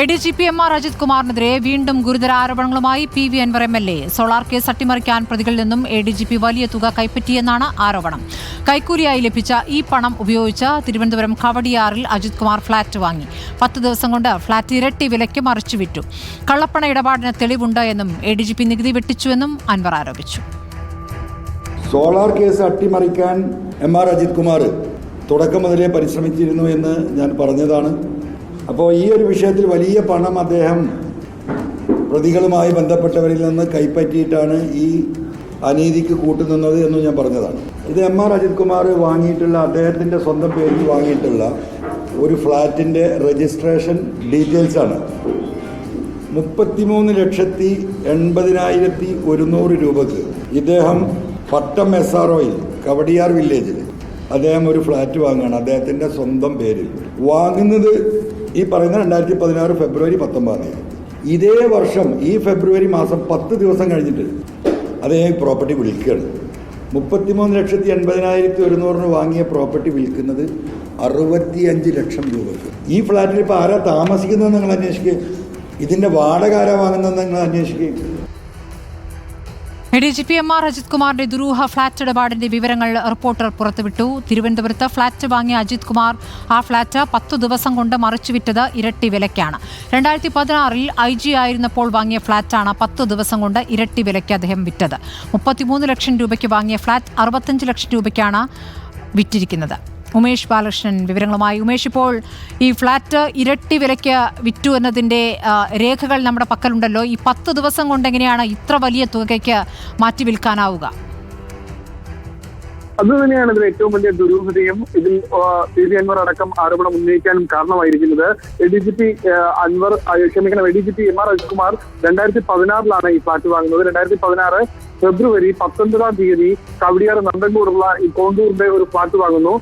A D G P M R Ajith കുമാറിനെതിരെ വീണ്ടും ഗുരുതര ആരോപണങ്ങളുമായി P V Anvar M L A. Solar case അട്ടിമറിക്കാൻ പ്രതികളിൽ നിന്നും എ ഡി ജി പി വലിയ തുക കൈപ്പറ്റിയെന്നാണ് ആരോപണം. കൈക്കൂലിയായി ലഭിച്ച ഈ പണം ഉപയോഗിച്ച് തിരുവനന്തപുരം കവടിയാറിൽ അജിത് കുമാർ ഫ്ളാറ്റ് വാങ്ങി. പത്ത് ദിവസം കൊണ്ട് ഫ്ളാറ്റ് ഇരട്ടി വിലയ്ക്ക് മറിച്ചു വിറ്റു കള്ളപ്പണ ഇടപാടിന് തെളിവുണ്ട് എന്നും എ ഡി ജി പി നികുതി വെട്ടിച്ചുവെന്നും അൻവർ ആരോപിച്ചു. സോളാർ കേസ് അട്ടിമറിക്കാൻ എം ആർ അജിത് കുമാർ തുടക്കം മുതലേ പരിശ്രമിച്ചിരുന്നു എന്ന് ഞാൻ പറഞ്ഞതാണ്. അപ്പോൾ ഈ ഒരു വിഷയത്തിൽ വലിയ പണം അദ്ദേഹം പ്രതികളുമായി ബന്ധപ്പെട്ടവരിൽ നിന്ന് കൈപ്പറ്റിയിട്ടാണ് ഈ അനീതിക്ക് കൂട്ടുനിന്നത് എന്ന് ഞാൻ പറഞ്ഞതാണ്. ഇത് എം ആർ അജിത് കുമാർ വാങ്ങിയിട്ടുള്ള അദ്ദേഹത്തിന്റെ സ്വന്തം പേരിൽ വാങ്ങിയിട്ടുള്ള ഒരു ഫ്ലാറ്റിന്റെ രജിസ്ട്രേഷൻ ഡീറ്റെയിൽസാണ് മുപ്പത്തിമൂന്ന് ലക്ഷത്തി എൺപതിനായിരത്തി ഒരുന്നൂറ് രൂപക്ക് ഇദ്ദേഹം പട്ടം എസ് ആർ ഒയിൽ കവടിയാർ വില്ലേജിൽ അദ്ദേഹം ഒരു ഫ്ലാറ്റ് വാങ്ങുകയാണ് അദ്ദേഹത്തിന്റെ സ്വന്തം പേരിൽ. വാങ്ങുന്നത് ഈ പറയുന്ന രണ്ടായിരത്തി പതിനാറ് ഫെബ്രുവരി പത്തൊമ്പതാം തീയതി. ഇതേ വർഷം ഈ ഫെബ്രുവരി മാസം പത്ത് ദിവസം കഴിഞ്ഞിട്ട് അതേ പ്രോപ്പർട്ടി വിൽക്കുകയാണ്. മുപ്പത്തിമൂന്ന് ലക്ഷത്തി എൺപതിനായിരത്തി ഒരുന്നൂറിന് വാങ്ങിയ പ്രോപ്പർട്ടി വിൽക്കുന്നത് അറുപത്തിയഞ്ച് ലക്ഷം രൂപയ്ക്ക്. ഈ ഫ്ലാറ്റിൽ ഇപ്പോൾ ആരാ താമസിക്കുന്നത് നിങ്ങൾ അന്വേഷിക്കുക ഇതിന്റെ വാടക ആരാ വാങ്ങുന്നത് നിങ്ങൾ അന്വേഷിക്കുക A D G P M R Ajith കുമാറിന്റെ ദുരൂഹ ഫ്ളാറ്റ് ഇടപാടിന്റെ വിവരങ്ങൾ റിപ്പോർട്ടർ പുറത്തുവിട്ടു. തിരുവനന്തപുരത്ത് ഫ്ളാറ്റ് വാങ്ങിയ അജിത് കുമാർ ആ ഫ്ളാറ്റ് പത്തു ദിവസം കൊണ്ട് മറിച്ചുവിറ്റത് ഇരട്ടി വിലയ്ക്കാണ്. രണ്ടായിരത്തി പതിനാറിൽ ഐ ജി ആയിരുന്നപ്പോൾ വാങ്ങിയ ഫ്ളാറ്റാണ് പത്ത് ദിവസം കൊണ്ട് ഇരട്ടി വിലയ്ക്ക് അദ്ദേഹം വിറ്റത്. മുപ്പത്തിമൂന്ന് ലക്ഷം രൂപയ്ക്ക് വാങ്ങിയ ഫ്ളാറ്റ് അറുപത്തഞ്ച് ലക്ഷം രൂപയ്ക്കാണ് വിറ്റിരിക്കുന്നത്. ഉമേഷ് ബാലകൃഷ്ണൻ വിവരങ്ങളുമായി. ഉമേഷ് ഇപ്പോൾ ഈ ഫ്ലാറ്റ് ഇരട്ടി വിലയ്ക്ക് വിറ്റു എന്നതിന്റെ രേഖകൾ നമ്മുടെ പക്കലുണ്ടല്ലോ. ഈ പത്ത് ദിവസം കൊണ്ട് എങ്ങനെയാണ് ഇത്ര വലിയ തുകയ്ക്ക് മാറ്റി വിൽക്കാനാവുക? അത് തന്നെയാണ് ഇതിൽ ഏറ്റവും വലിയ ദുരൂഹതയും. ഇതിൽ പി. വി അൻവർ അടക്കം ആരോപണം ഉന്നയിക്കാനും കാരണമായിരിക്കുന്നത്. A D G P Anvar ക്ഷമിക്കണം A D G P M R Ajithkumar രണ്ടായിരത്തി പതിനാറിലാണ് ഈ ഫ്ലാറ്റ് വാങ്ങുന്നത്. രണ്ടായിരത്തി പതിനാറ് ഫെബ്രുവരി പത്തൊൻപതാം തീയതി കവടിയാർ നന്ദൻകൂടുള്ള ഈ കോണ്ടൂറിന്റെ ഒരു ഫ്ലാറ്റ് വാങ്ങുന്നു.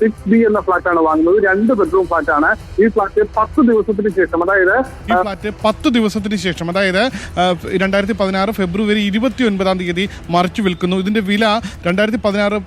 സിക്സ് ബി എന്ന ഫ്ലാറ്റാണ് വാങ്ങുന്നത്. രണ്ട് ബെഡ്റൂം ഫ്ലാറ്റാണ് ഈ ഫ്ലാറ്റ് പത്ത് ദിവസത്തിന് ശേഷം അതായത് ഈ ഫ്ലാറ്റ് പത്ത് ദിവസത്തിന് ശേഷം അതായത് രണ്ടായിരത്തി പതിനാറ് ഫെബ്രുവരി ഇരുപത്തി ഒൻപതാം തീയതി മറിച്ചു വിൽക്കുന്നു. ഇതിന്റെ വില രണ്ടായിരത്തി പതിനാറ്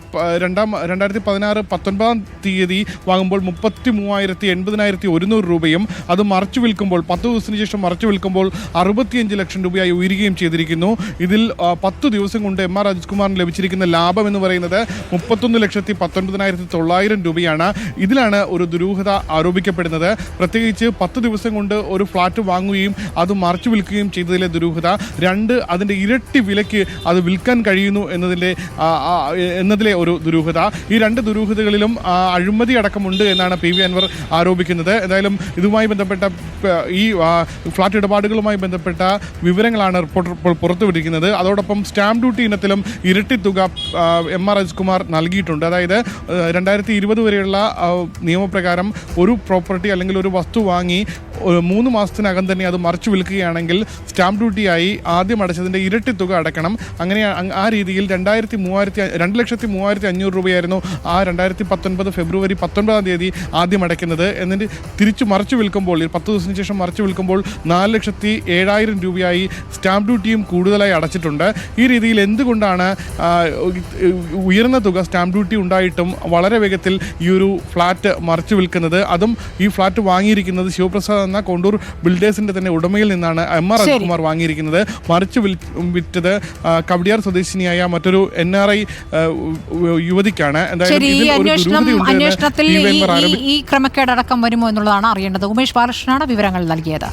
രണ്ടാം രണ്ടായിരത്തി പതിനാറ് പത്തൊൻപതാം തീയതി വാങ്ങുമ്പോൾ മുപ്പത്തി മൂവായിരത്തി എൺപതിനായിരത്തി ഒരുന്നൂറ് രൂപയും അത് മറിച്ചു വിൽക്കുമ്പോൾ പത്ത് ദിവസത്തിന് ശേഷം മറിച്ചു വിൽക്കുമ്പോൾ അറുപത്തിയഞ്ച് ലക്ഷം രൂപയായി ഉയരുകയും ചെയ്തിരിക്കുന്നു. ഇതിൽ പത്ത് ദിവസം കൊണ്ട് എം ആർ രാജ്കുമാറിന് ലഭിച്ചിരിക്കുന്ന ലാഭം എന്ന് പറയുന്നത് മുപ്പത്തൊന്ന് ലക്ഷത്തി പത്തൊൻപതിനായിരത്തി തൊള്ളായിരം രൂപയാണ്. ഇതിലാണ് ഒരു ദുരൂഹത ആരോപിക്കപ്പെടുന്നത്. പ്രത്യേകിച്ച് പത്ത് ദിവസം കൊണ്ട് ഒരു ഫ്ലാറ്റ് വാങ്ങുകയും അത് മറച്ചു വിൽക്കുകയും ചെയ്തതിലെ ദുരൂഹത രണ്ട് അതിന്റെ ഇരട്ടി വിലയ്ക്ക് അത് വിൽക്കാൻ കഴിയുന്നു എന്നതിന്റെ എന്നതിലെ ഒരു ദുരൂഹത. ഈ രണ്ട് ദുരൂഹതകളിലും അഴിമതി അടക്കമുണ്ട് എന്നാണ് പി വി അൻവർ ആരോപിക്കുന്നത്. എന്തായാലും ഇതുമായി ബന്ധപ്പെട്ട ഈ ഫ്ലാറ്റ് ഇടപാടുകളുമായി ബന്ധപ്പെട്ട വിവരങ്ങളാണ് റിപ്പോർട്ടർ ഇപ്പോൾ പുറത്തുവിട്ടിരിക്കുന്നത്. അതോടൊപ്പം സ്റ്റാമ്പ് ഡ്യൂട്ടി ഇനത്തിലും ഇരട്ടി തുക എം ആർ രാജ്കുമാർ നൽകിയിട്ടുണ്ട്. അതായത് രണ്ടായിരത്തി ഇരുപത് വരെയുള്ള നിയമപ്രകാരം ഒരു പ്രോപ്പർട്ടി അല്ലെങ്കിൽ ഒരു വസ്തു വാങ്ങി മൂന്ന് മാസത്തിനകം തന്നെ അത് മറിച്ചു വിൽക്കുകയാണെങ്കിൽ സ്റ്റാമ്പ് ഡ്യൂട്ടിയായി ആദ്യം അടച്ചതിന്റെ ഇരട്ടി തുക അടക്കണം. അങ്ങനെ ആ- രീതിയിൽ രണ്ടായിരത്തി മൂവായിരത്തി രണ്ട് ലക്ഷത്തി മൂവായിരത്തി അഞ്ഞൂറ് രൂപയായിരുന്നു ആ രണ്ടായിരത്തി പത്തൊൻപത് ഫെബ്രുവരി പത്തൊൻപതാം തീയതി ആദ്യം അടയ്ക്കുന്നത്. എന്നിട്ട് തിരിച്ചു മറിച്ചു വിൽക്കുമ്പോൾ പത്ത് ദിവസത്തിന് ശേഷം മറിച്ചു വിൽക്കുമ്പോൾ നാല് ലക്ഷത്തി ഏഴായിരം രൂപയായി സ്റ്റാമ്പ് ഡ്യൂട്ടിയും കൂടുതലായി അടച്ചിട്ടുണ്ട്. ഈ രീതിയിൽ എന്തുകൊണ്ടാണ് ഉയർന്ന തുക സ്റ്റാമ്പ് ഡ്യൂട്ടി ഉണ്ടായിട്ടും വളരെ വേഗത്തിൽ ഈ ഒരു ഫ്ലാറ്റ് മറിച്ചു വിൽക്കുന്നത്? അതും ഈ ഫ്ലാറ്റ് വാങ്ങിയിരിക്കുന്നത് ശിവപ്രസാദ് എന്ന കൊണ്ടൂർ ബിൽഡേഴ്സിന്റെ തന്നെ ഉടമയിൽ നിന്നാണ് എം ആർ. അജികുമാർ വാങ്ങിയിരിക്കുന്നത്. മറിച്ച് വിൽ വിറ്റത് കവടിയാർ സ്വദേശിനിയായ മറ്റൊരു എൻ ആർ ഐ യുവതിക്കാണ്. എന്തായാലും ഈ ക്രമക്കേടക്കം വരുമോ എന്നുള്ളതാണ് അറിയേണ്ടത്. ഉമേഷ് ബാലകൃഷ്ണനാണ് വിവരങ്ങൾ നൽകിയത്.